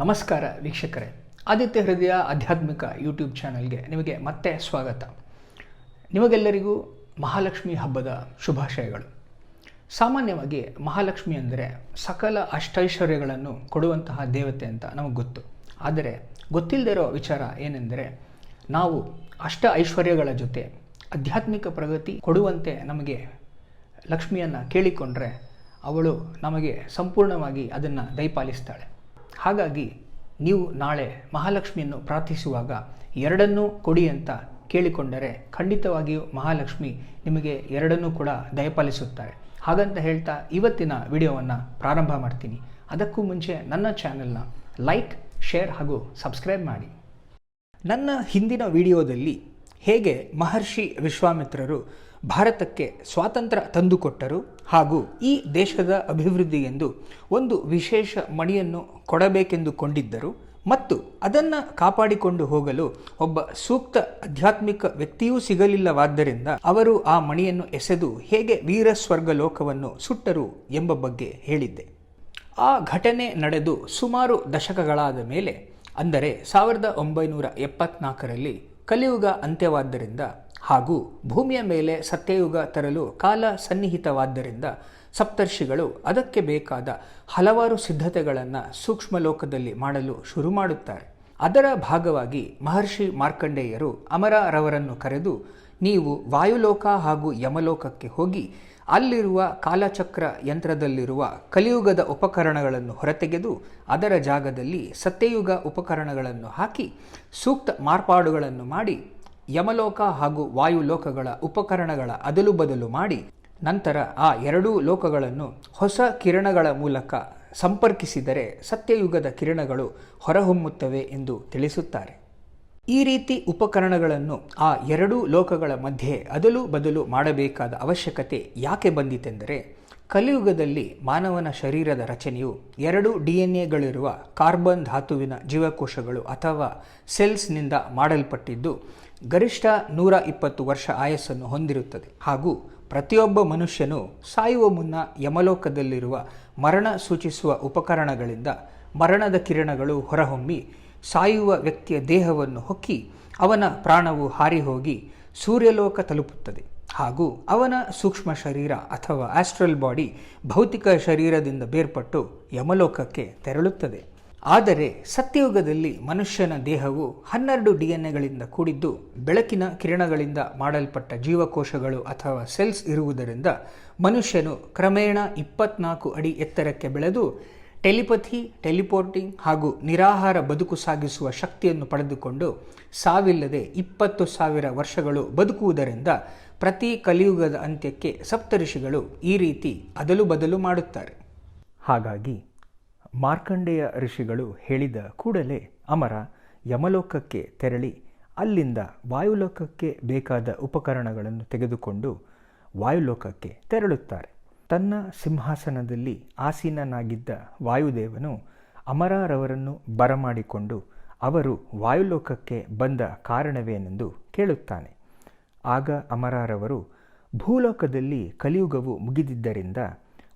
ನಮಸ್ಕಾರ ವೀಕ್ಷಕರೇ. ಆದಿತ್ಯ ಹೃದಯ ಆಧ್ಯಾತ್ಮಿಕ ಯೂಟ್ಯೂಬ್ ಚಾನಲ್ಗೆ ನಿಮಗೆ ಮತ್ತೆ ಸ್ವಾಗತ. ನಿಮಗೆಲ್ಲರಿಗೂ ಮಹಾಲಕ್ಷ್ಮಿ ಹಬ್ಬದ ಶುಭಾಶಯಗಳು. ಸಾಮಾನ್ಯವಾಗಿ ಮಹಾಲಕ್ಷ್ಮಿ ಅಂದರೆ ಸಕಲ ಅಷ್ಟೈಶ್ವರ್ಯಗಳನ್ನು ಕೊಡುವಂತಹ ದೇವತೆ ಅಂತ ನಮಗೆ ಗೊತ್ತು. ಆದರೆ ಗೊತ್ತಿಲ್ಲದಿರೋ ವಿಚಾರ ಏನೆಂದರೆ ನಾವು ಅಷ್ಟ ಐಶ್ವರ್ಯಗಳ ಜೊತೆ ಆಧ್ಯಾತ್ಮಿಕ ಪ್ರಗತಿ ಕೊಡುವಂತೆ ನಮಗೆ ಲಕ್ಷ್ಮಿಯನ್ನು ಕೇಳಿಕೊಂಡ್ರೆ ಅವಳು ನಮಗೆ ಸಂಪೂರ್ಣವಾಗಿ ಅದನ್ನು ದಯಪಾಲಿಸ್ತಾಳೆ. ಹಾಗಾಗಿ ನೀವು ನಾಳೆ ಮಹಾಲಕ್ಷ್ಮಿಯನ್ನು ಪ್ರಾರ್ಥಿಸುವಾಗ ಎರಡನ್ನೂ ಕೊಡಿ ಅಂತ ಕೇಳಿಕೊಂಡರೆ ಖಂಡಿತವಾಗಿಯೂ ಮಹಾಲಕ್ಷ್ಮಿ ನಿಮಗೆ ಎರಡನ್ನೂ ಕೂಡ ದಯಪಾಲಿಸುತ್ತಾರೆ. ಹಾಗಂತ ಹೇಳ್ತಾ ಇವತ್ತಿನ ವಿಡಿಯೋವನ್ನು ಪ್ರಾರಂಭ ಮಾಡ್ತೀನಿ. ಅದಕ್ಕೂ ಮುಂಚೆ ನನ್ನ ಚಾನೆಲ್ನ ಲೈಕ್, ಶೇರ್ ಹಾಗೂ ಸಬ್ಸ್ಕ್ರೈಬ್ ಮಾಡಿ. ನನ್ನ ಹಿಂದಿನ ವಿಡಿಯೋದಲ್ಲಿ ಹೇಗೆ ಮಹರ್ಷಿ ವಿಶ್ವಾಮಿತ್ರರು ಭಾರತಕ್ಕೆ ಸ್ವಾತಂತ್ರ್ಯ ತಂದುಕೊಟ್ಟರು ಹಾಗೂ ಈ ದೇಶದ ಅಭಿವೃದ್ಧಿಗೆಂದು ಒಂದು ವಿಶೇಷ ಮಣಿಯನ್ನು ಕೊಡಬೇಕೆಂದುಕೊಂಡಿದ್ದರು ಮತ್ತು ಅದನ್ನು ಕಾಪಾಡಿಕೊಂಡು ಹೋಗಲು ಒಬ್ಬ ಸೂಕ್ತ ಆಧ್ಯಾತ್ಮಿಕ ವ್ಯಕ್ತಿಯೂ ಸಿಗಲಿಲ್ಲವಾದ್ದರಿಂದ ಅವರು ಆ ಮಣಿಯನ್ನು ಎಸೆದು ಹೇಗೆ ವೀರಸ್ವರ್ಗ ಲೋಕವನ್ನು ಸುಟ್ಟರು ಎಂಬ ಬಗ್ಗೆ ಹೇಳಿದ್ದೆ. ಆ ಘಟನೆ ನಡೆದು ಸುಮಾರು ದಶಕಗಳಾದ ಮೇಲೆ, ಅಂದರೆ ಸಾವಿರದ ಒಂಬೈನೂರ ಎಪ್ಪತ್ನಾಲ್ಕರಲ್ಲಿ ಕಲಿಯುಗ ಅಂತ್ಯವಾದ್ದರಿಂದ ಹಾಗೂ ಭೂಮಿಯ ಮೇಲೆ ಸತ್ಯಯುಗ ತರಲು ಕಾಲ ಸನ್ನಿಹಿತವಾದ್ದರಿಂದ ಸಪ್ತರ್ಷಿಗಳು ಅದಕ್ಕೆ ಬೇಕಾದ ಹಲವಾರು ಸಿದ್ಧತೆಗಳನ್ನು ಸೂಕ್ಷ್ಮ ಲೋಕದಲ್ಲಿ ಮಾಡಲು ಶುರು ಮಾಡುತ್ತಾರೆ. ಅದರ ಭಾಗವಾಗಿ ಮಹರ್ಷಿ ಮಾರ್ಕಂಡೇಯರು ಅಮರರವರನ್ನು ಕರೆದು, ನೀವು ವಾಯುಲೋಕ ಹಾಗೂ ಯಮಲೋಕಕ್ಕೆ ಹೋಗಿ ಅಲ್ಲಿರುವ ಕಾಲಚಕ್ರ ಯಂತ್ರದಲ್ಲಿರುವ ಕಲಿಯುಗದ ಉಪಕರಣಗಳನ್ನು ಹೊರತೆಗೆದು ಅದರ ಜಾಗದಲ್ಲಿ ಸತ್ಯಯುಗ ಉಪಕರಣಗಳನ್ನು ಹಾಕಿ ಸೂಕ್ತ ಮಾರ್ಪಾಡುಗಳನ್ನು ಮಾಡಿ ಯಮಲೋಕ ಹಾಗೂ ವಾಯುಲೋಕಗಳ ಉಪಕರಣಗಳ ಅದಲು ಬದಲು ಮಾಡಿ ನಂತರ ಆ ಎರಡೂ ಲೋಕಗಳನ್ನು ಹೊಸ ಕಿರಣಗಳ ಮೂಲಕ ಸಂಪರ್ಕಿಸಿದರೆ ಸತ್ಯಯುಗದ ಕಿರಣಗಳು ಹೊರಹೊಮ್ಮುತ್ತವೆ ಎಂದು ತಿಳಿಸುತ್ತಾರೆ. ಈ ರೀತಿ ಉಪಕರಣಗಳನ್ನು ಆ ಎರಡೂ ಲೋಕಗಳ ಮಧ್ಯೆ ಅದಲು ಬದಲು ಮಾಡಬೇಕಾದ ಅವಶ್ಯಕತೆ ಯಾಕೆ ಬಂದಿತೆಂದರೆ, ಕಲಿಯುಗದಲ್ಲಿ ಮಾನವನ ಶರೀರದ ರಚನೆಯು ಎರಡು ಡಿ ಎನ್ ಎಗಳಿರುವ ಕಾರ್ಬನ್ ಧಾತುವಿನ ಜೀವಕೋಶಗಳು ಅಥವಾ ಸೆಲ್ಸ್ನಿಂದ ಮಾಡಲ್ಪಟ್ಟಿದ್ದು, ಗರಿಷ್ಠ ನೂರ ಇಪ್ಪತ್ತು ವರ್ಷ ಆಯಸ್ಸನ್ನು ಹೊಂದಿರುತ್ತದೆ. ಹಾಗೂ ಪ್ರತಿಯೊಬ್ಬ ಮನುಷ್ಯನು ಸಾಯುವ ಮುನ್ನ ಯಮಲೋಕದಲ್ಲಿರುವ ಮರಣ ಸೂಚಿಸುವ ಉಪಕರಣಗಳಿಂದ ಮರಣದ ಕಿರಣಗಳು ಹೊರಹೊಮ್ಮಿ ಸಾಯುವ ವ್ಯಕ್ತಿಯ ದೇಹವನ್ನು ಹೊಕ್ಕಿ ಅವನ ಪ್ರಾಣವು ಹಾರಿ ಹೋಗಿ ಸೂರ್ಯಲೋಕ ತಲುಪುತ್ತದೆ. ಹಾಗೂ ಅವನ ಸೂಕ್ಷ್ಮ ಶರೀರ ಅಥವಾ ಆಸ್ಟ್ರಲ್ ಬಾಡಿ ಭೌತಿಕ ಶರೀರದಿಂದ ಬೇರ್ಪಟ್ಟು ಯಮಲೋಕಕ್ಕೆ ತೆರಳುತ್ತದೆ. ಆದರೆ ಸತ್ಯಯುಗದಲ್ಲಿ ಮನುಷ್ಯನ ದೇಹವು ಹನ್ನೆರಡು ಡಿ ಎನ್ ಎಗಳಿಂದ ಕೂಡಿದ್ದು ಬೆಳಕಿನ ಕಿರಣಗಳಿಂದ ಮಾಡಲ್ಪಟ್ಟ ಜೀವಕೋಶಗಳು ಅಥವಾ ಸೆಲ್ಸ್ ಇರುವುದರಿಂದ ಮನುಷ್ಯನು ಕ್ರಮೇಣ ಇಪ್ಪತ್ನಾಲ್ಕು ಅಡಿ ಎತ್ತರಕ್ಕೆ ಬೆಳೆದು ಟೆಲಿಪಥಿ, ಟೆಲಿಪೋರ್ಟಿಂಗ್ ಹಾಗೂ ನಿರಾಹಾರ ಬದುಕು ಸಾಗಿಸುವ ಶಕ್ತಿಯನ್ನು ಪಡೆದುಕೊಂಡು ಸಾವಿಲ್ಲದೆ ಇಪ್ಪತ್ತು ಸಾವಿರ ವರ್ಷಗಳು ಬದುಕುವುದರಿಂದ ಪ್ರತಿ ಕಲಿಯುಗದ ಅಂತ್ಯಕ್ಕೆ ಸಪ್ತಋಷಿಗಳು ಈ ರೀತಿ ಅದಲು ಬದಲು ಮಾಡುತ್ತಾರೆ. ಹಾಗಾಗಿ ಮಾರ್ಕಂಡೇಯ ಋಷಿಗಳು ಹೇಳಿದ ಕೂಡಲೇ ಅಮರ ಯಮಲೋಕಕ್ಕೆ ತೆರಳಿ ಅಲ್ಲಿಂದ ವಾಯುಲೋಕಕ್ಕೆ ಬೇಕಾದ ಉಪಕರಣಗಳನ್ನು ತೆಗೆದುಕೊಂಡು ವಾಯುಲೋಕಕ್ಕೆ ತೆರಳುತ್ತಾರೆ. ತನ್ನ ಸಿಂಹಾಸನದಲ್ಲಿ ಆಸೀನನಾಗಿದ್ದ ವಾಯುದೇವನು ಅಮರಾರವರನ್ನು ಬರಮಾಡಿಕೊಂಡು ಅವರು ವಾಯುಲೋಕಕ್ಕೆ ಬಂದ ಕಾರಣವೇನೆಂದು ಕೇಳುತ್ತಾನೆ. ಆಗ ಅಮರಾರವರು, ಭೂಲೋಕದಲ್ಲಿ ಕಲಿಯುಗವು ಮುಗಿದಿದ್ದರಿಂದ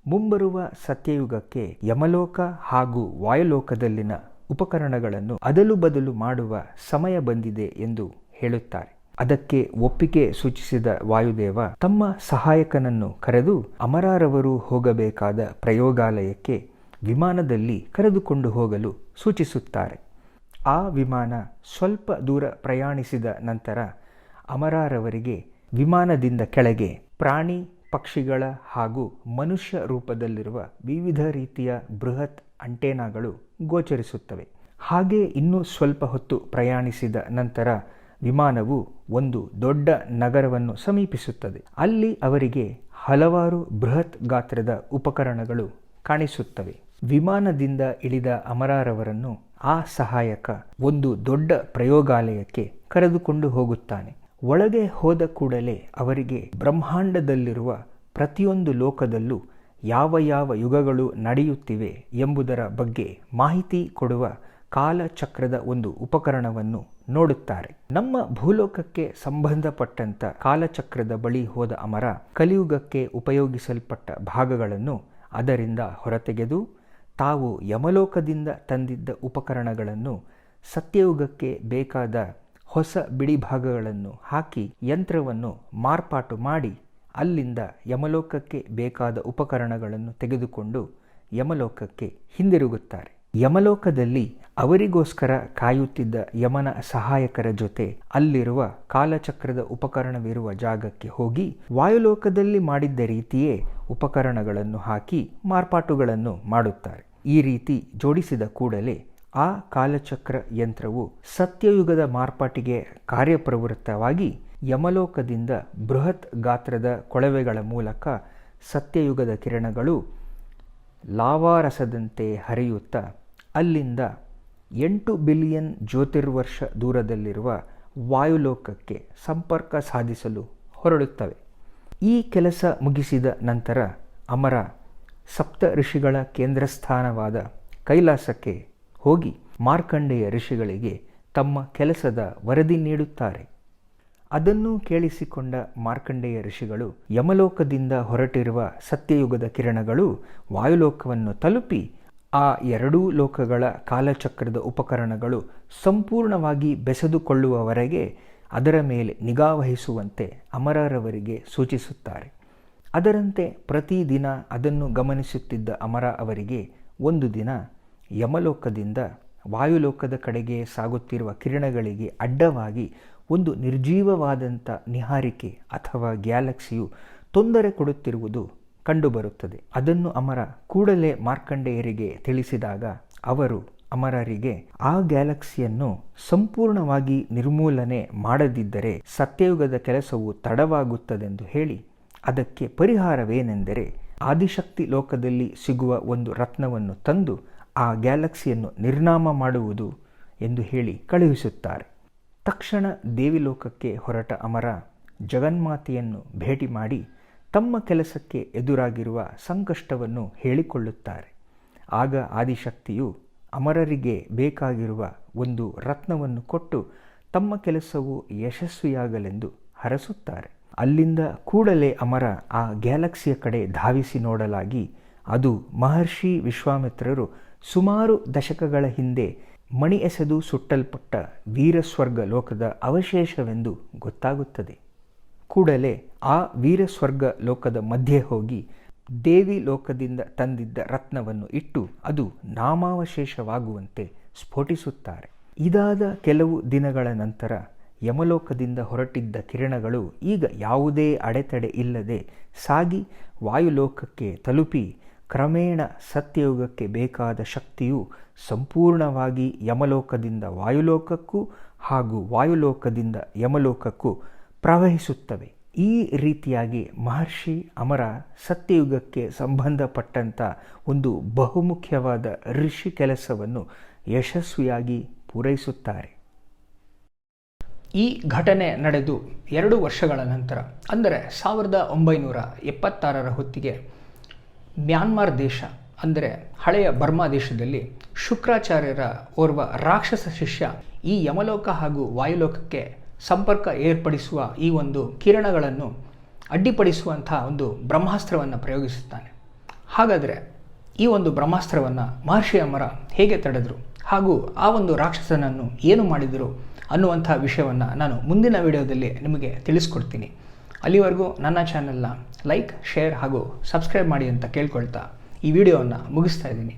ಮುಂಬರುವ ಸತ್ಯಯುಗಕ್ಕೆ ಯಮಲೋಕ ಹಾಗೂ ವಾಯುಲೋಕದಲ್ಲಿನ ಉಪಕರಣಗಳನ್ನು ಅದಲು ಬದಲು ಮಾಡುವ ಸಮಯ ಬಂದಿದೆ ಎಂದು ಹೇಳುತ್ತಾರೆ. ಅದಕ್ಕೆ ಒಪ್ಪಿಗೆ ಸೂಚಿಸಿದ ವಾಯುದೇವ ತಮ್ಮ ಸಹಾಯಕನನ್ನು ಕರೆದು ಅಮರಾರವರು ಹೋಗಬೇಕಾದ ಪ್ರಯೋಗಾಲಯಕ್ಕೆ ವಿಮಾನದಲ್ಲಿ ಕರೆದುಕೊಂಡು ಹೋಗಲು ಸೂಚಿಸುತ್ತಾರೆ. ಆ ವಿಮಾನ ಸ್ವಲ್ಪ ದೂರ ಪ್ರಯಾಣಿಸಿದ ನಂತರ ಅಮರಾರವರಿಗೆ ವಿಮಾನದಿಂದ ಕೆಳಗೆ ಪ್ರಾಣಿ, ಪಕ್ಷಿಗಳ ಹಾಗೂ ಮನುಷ್ಯ ರೂಪದಲ್ಲಿರುವ ವಿವಿಧ ರೀತಿಯ ಬೃಹತ್ ಅಂಟೇನಾಗಳು ಗೋಚರಿಸುತ್ತವೆ. ಹಾಗೆ ಇನ್ನೂ ಸ್ವಲ್ಪ ಹೊತ್ತು ಪ್ರಯಾಣಿಸಿದ ನಂತರ ವಿಮಾನವು ಒಂದು ದೊಡ್ಡ ನಗರವನ್ನು ಸಮೀಪಿಸುತ್ತದೆ. ಅಲ್ಲಿ ಅವರಿಗೆ ಹಲವಾರು ಬೃಹತ್ ಗಾತ್ರದ ಉಪಕರಣಗಳು ಕಾಣಿಸುತ್ತವೆ. ವಿಮಾನದಿಂದ ಇಳಿದ ಅಮರಾರವರನ್ನು ಆ ಸಹಾಯಕ ಒಂದು ದೊಡ್ಡ ಪ್ರಯೋಗಾಲಯಕ್ಕೆ ಕರೆದುಕೊಂಡು ಹೋಗುತ್ತಾನೆ. ಒಳಗೆ ಹೋದ ಕೂಡಲೇ ಅವರಿಗೆ ಬ್ರಹ್ಮಾಂಡದಲ್ಲಿರುವ ಪ್ರತಿಯೊಂದು ಲೋಕದಲ್ಲೂ ಯಾವ ಯಾವ ಯುಗಗಳು ನಡೆಯುತ್ತಿವೆ ಎಂಬುದರ ಬಗ್ಗೆ ಮಾಹಿತಿ ಕೊಡುವ ಕಾಲಚಕ್ರದ ಒಂದು ಉಪಕರಣವನ್ನು ನೋಡುತ್ತಾರೆ. ನಮ್ಮ ಭೂಲೋಕಕ್ಕೆ ಸಂಬಂಧಪಟ್ಟಂತ ಕಾಲಚಕ್ರದ ಬಳಿ ಹೋದ ಅಮರ ಕಲಿಯುಗಕ್ಕೆ ಉಪಯೋಗಿಸಲ್ಪಟ್ಟ ಭಾಗಗಳನ್ನು ಅದರಿಂದ ಹೊರತೆಗೆದು ತಾವು ಯಮಲೋಕದಿಂದ ತಂದಿದ್ದ ಉಪಕರಣಗಳನ್ನು ಸತ್ಯಯುಗಕ್ಕೆ ಬೇಕಾದ ಹೊಸ ಬಿಡಿ ಭಾಗಗಳನ್ನು ಹಾಕಿ ಯಂತ್ರವನ್ನು ಮಾರ್ಪಾಟು ಮಾಡಿ ಅಲ್ಲಿಂದ ಯಮಲೋಕಕ್ಕೆ ಬೇಕಾದ ಉಪಕರಣಗಳನ್ನು ತೆಗೆದುಕೊಂಡು ಯಮಲೋಕಕ್ಕೆ ಹಿಂದಿರುಗುತ್ತಾರೆ. ಯಮಲೋಕದಲ್ಲಿ ಅವರಿಗೋಸ್ಕರ ಕಾಯುತ್ತಿದ್ದ ಯಮನ ಸಹಾಯಕರ ಜೊತೆ ಅಲ್ಲಿರುವ ಕಾಲಚಕ್ರದ ಉಪಕರಣವಿರುವ ಜಾಗಕ್ಕೆ ಹೋಗಿ ವಾಯುಲೋಕದಲ್ಲಿ ಮಾಡಿದ್ದ ರೀತಿಯೇ ಉಪಕರಣಗಳನ್ನು ಹಾಕಿ ಮಾರ್ಪಾಟುಗಳನ್ನು ಮಾಡುತ್ತಾರೆ. ಈ ರೀತಿ ಜೋಡಿಸಿದ ಕೂಡಲೇ ಆ ಕಾಲಚಕ್ರ ಯಂತ್ರವು ಸತ್ಯಯುಗದ ಮಾರ್ಪಾಟಿಗೆ ಕಾರ್ಯಪ್ರವೃತ್ತವಾಗಿ ಯಮಲೋಕದಿಂದ ಬೃಹತ್ ಗಾತ್ರದ ಕೊಳವೆಗಳ ಮೂಲಕ ಸತ್ಯಯುಗದ ಕಿರಣಗಳು ಲಾವಾರಸದಂತೆ ಹರಿಯುತ್ತಾ ಅಲ್ಲಿಂದ ಎಂಟು ಬಿಲಿಯನ್ ಜ್ಯೋತಿರ್ವರ್ಷ ದೂರದಲ್ಲಿರುವ ವಾಯುಲೋಕಕ್ಕೆ ಸಂಪರ್ಕ ಸಾಧಿಸಲು ಹೊರಡುತ್ತವೆ. ಈ ಕೆಲಸ ಮುಗಿಸಿದ ನಂತರ ಅಮರ ಸಪ್ತ ಋಷಿಗಳ ಕೇಂದ್ರ ಸ್ಥಾನವಾದ ಕೈಲಾಸಕ್ಕೆ ಹೋಗಿ ಮಾರ್ಕಂಡೇಯ ಋಷಿಗಳಿಗೆ ತಮ್ಮ ಕೆಲಸದ ವರದಿ ನೀಡುತ್ತಾರೆ. ಅದನ್ನು ಕೇಳಿಸಿಕೊಂಡ ಮಾರ್ಕಂಡೇಯ ಋಷಿಗಳು ಯಮಲೋಕದಿಂದ ಹೊರಟಿರುವ ಸತ್ಯಯುಗದ ಕಿರಣಗಳು ವಾಯುಲೋಕವನ್ನು ತಲುಪಿ ಆ ಎರಡೂ ಲೋಕಗಳ ಕಾಲಚಕ್ರದ ಉಪಕರಣಗಳು ಸಂಪೂರ್ಣವಾಗಿ ಬೆಸೆದುಕೊಳ್ಳುವವರೆಗೆ ಅದರ ಮೇಲೆ ನಿಗಾವಹಿಸುವಂತೆ ಅಮರರವರಿಗೆ ಸೂಚಿಸುತ್ತಾರೆ. ಅದರಂತೆ ಪ್ರತಿದಿನ ಅದನ್ನು ಗಮನಿಸುತ್ತಿದ್ದ ಅಮರ ಅವರಿಗೆ ಒಂದು ದಿನ ಯಮಲೋಕದಿಂದ ವಾಯುಲೋಕದ ಕಡೆಗೆ ಸಾಗುತ್ತಿರುವ ಕಿರಣಗಳಿಗೆ ಅಡ್ಡವಾಗಿ ಒಂದು ನಿರ್ಜೀವವಾದಂಥ ನಿಹಾರಿಕೆ ಅಥವಾ ಗ್ಯಾಲಕ್ಸಿಯು ತೊಂದರೆ ಕೊಡುತ್ತಿರುವುದು ಕಂಡುಬರುತ್ತದೆ. ಅದನ್ನು ಅಮರ ಕೂಡಲೇ ಮಾರ್ಕಂಡೇಯರಿಗೆ ತಿಳಿಸಿದಾಗ ಅವರು ಅಮರರಿಗೆ ಆ ಗ್ಯಾಲಕ್ಸಿಯನ್ನು ಸಂಪೂರ್ಣವಾಗಿ ನಿರ್ಮೂಲನೆ ಮಾಡದಿದ್ದರೆ ಸತ್ಯಯುಗದ ಕೆಲಸವು ತಡವಾಗುತ್ತದೆಂದು ಹೇಳಿ ಅದಕ್ಕೆ ಪರಿಹಾರವೇನೆಂದರೆ ಆದಿಶಕ್ತಿ ಲೋಕದಲ್ಲಿ ಸಿಗುವ ಒಂದು ರತ್ನವನ್ನು ತಂದು ಆ ಗ್ಯಾಲಕ್ಸಿಯನ್ನು ನಿರ್ನಾಮ ಮಾಡುವುದು ಎಂದು ಹೇಳಿ ಕಳುಹಿಸುತ್ತಾರೆ. ತಕ್ಷಣ ದೇವಿಲೋಕಕ್ಕೆ ಹೊರಟ ಅಮರ ಜಗನ್ಮಾತೆಯನ್ನು ಭೇಟಿ ಮಾಡಿ ತಮ್ಮ ಕೆಲಸಕ್ಕೆ ಎದುರಾಗಿರುವ ಸಂಕಷ್ಟವನ್ನು ಹೇಳಿಕೊಳ್ಳುತ್ತಾರೆ. ಆಗ ಆದಿಶಕ್ತಿಯು ಅಮರರಿಗೆ ಬೇಕಾಗಿರುವ ಒಂದು ರತ್ನವನ್ನು ಕೊಟ್ಟು ತಮ್ಮ ಕೆಲಸವು ಯಶಸ್ವಿಯಾಗಲೆಂದು ಹರಸುತ್ತಾರೆ. ಅಲ್ಲಿಂದ ಕೂಡಲೇ ಅಮರ ಆ ಗ್ಯಾಲಕ್ಸಿಯ ಕಡೆ ಧಾವಿಸಿ ನೋಡಲಾಗಿ ಅದು ಮಹರ್ಷಿ ವಿಶ್ವಾಮಿತ್ರರು ಸುಮಾರು ದಶಕಗಳ ಹಿಂದೆ ಮಣಿ ಎಸೆದು ಸುಟ್ಟಲ್ಪಟ್ಟ ವೀರಸ್ವರ್ಗ ಲೋಕದ ಅವಶೇಷವೆಂದು ಗೊತ್ತಾಗುತ್ತದೆ. ಕೂಡಲೇ ಆ ವೀರಸ್ವರ್ಗ ಲೋಕದ ಮಧ್ಯೆ ಹೋಗಿ ದೇವಿ ಲೋಕದಿಂದ ತಂದಿದ್ದ ರತ್ನವನ್ನು ಇಟ್ಟು ಅದು ನಾಮಾವಶೇಷವಾಗುವಂತೆ ಸ್ಫೋಟಿಸುತ್ತಾರೆ. ಇದಾದ ಕೆಲವು ದಿನಗಳ ನಂತರ ಯಮಲೋಕದಿಂದ ಹೊರಟಿದ್ದ ಕಿರಣಗಳು ಈಗ ಯಾವುದೇ ಅಡೆತಡೆ ಇಲ್ಲದೆ ಸಾಗಿ ವಾಯುಲೋಕಕ್ಕೆ ತಲುಪಿ ಕ್ರಮೇಣ ಸತ್ಯಯುಗಕ್ಕೆ ಬೇಕಾದ ಶಕ್ತಿಯು ಸಂಪೂರ್ಣವಾಗಿ ಯಮಲೋಕದಿಂದ ವಾಯುಲೋಕಕ್ಕೂ ಹಾಗೂ ವಾಯುಲೋಕದಿಂದ ಯಮಲೋಕಕ್ಕೂ ಪ್ರವಹಿಸುತ್ತವೆ. ಈ ರೀತಿಯಾಗಿ ಮಹರ್ಷಿ ಅಮರ ಸತ್ಯಯುಗಕ್ಕೆ ಸಂಬಂಧಪಟ್ಟಂಥ ಒಂದು ಬಹುಮುಖ್ಯವಾದ ಋಷಿ ಕೆಲಸವನ್ನು ಯಶಸ್ವಿಯಾಗಿ ಪೂರೈಸುತ್ತಾರೆ. ಈ ಘಟನೆ ನಡೆದು ಎರಡು ವರ್ಷಗಳ ನಂತರ, ಅಂದರೆ ಸಾವಿರದ ಒಂಬೈನೂರ ಎಪ್ಪತ್ತಾರರ ಹೊತ್ತಿಗೆ ಮ್ಯಾನ್ಮಾರ್ ದೇಶ, ಅಂದರೆ ಹಳೆಯ ಬರ್ಮಾ ದೇಶದಲ್ಲಿ ಶುಕ್ರಾಚಾರ್ಯರ ಓರ್ವ ರಾಕ್ಷಸ ಶಿಷ್ಯ ಈ ಯಮಲೋಕ ಹಾಗೂ ವಾಯುಲೋಕಕ್ಕೆ ಸಂಪರ್ಕ ಏರ್ಪಡಿಸುವ ಈ ಒಂದು ಕಿರಣಗಳನ್ನು ಅಡ್ಡಿಪಡಿಸುವಂಥ ಒಂದು ಬ್ರಹ್ಮಾಸ್ತ್ರವನ್ನು ಪ್ರಯೋಗಿಸುತ್ತಾನೆ. ಹಾಗಾದರೆ ಈ ಒಂದು ಬ್ರಹ್ಮಾಸ್ತ್ರವನ್ನು ಮಹರ್ಷಿ ಅಮರ ಹೇಗೆ ತಡೆದರು? ಹಾಗೂ ಆ ಒಂದು ರಾಕ್ಷಸನನ್ನು ಏನು ಮಾಡಿದರು ಅನ್ನುವಂಥ ವಿಷಯವನ್ನು ನಾನು ಮುಂದಿನ ವಿಡಿಯೋದಲ್ಲಿ ನಿಮಗೆ ತಿಳಿಸ್ಕೊಡ್ತೀನಿ. ಅಲ್ಲಿವರೆಗೂ ನನ್ನ ಚಾನಲ್ನ ಲೈಕ್ ಶೇರ್ ಹಾಗೂ ಸಬ್ಸ್ಕ್ರೈಬ್ ಮಾಡಿ ಅಂತ ಕೇಳ್ಕೊಳ್ತಾ ಈ ವಿಡಿಯೋವನ್ನು ಮುಗಿಸ್ತಾ ಇದ್ದೀನಿ.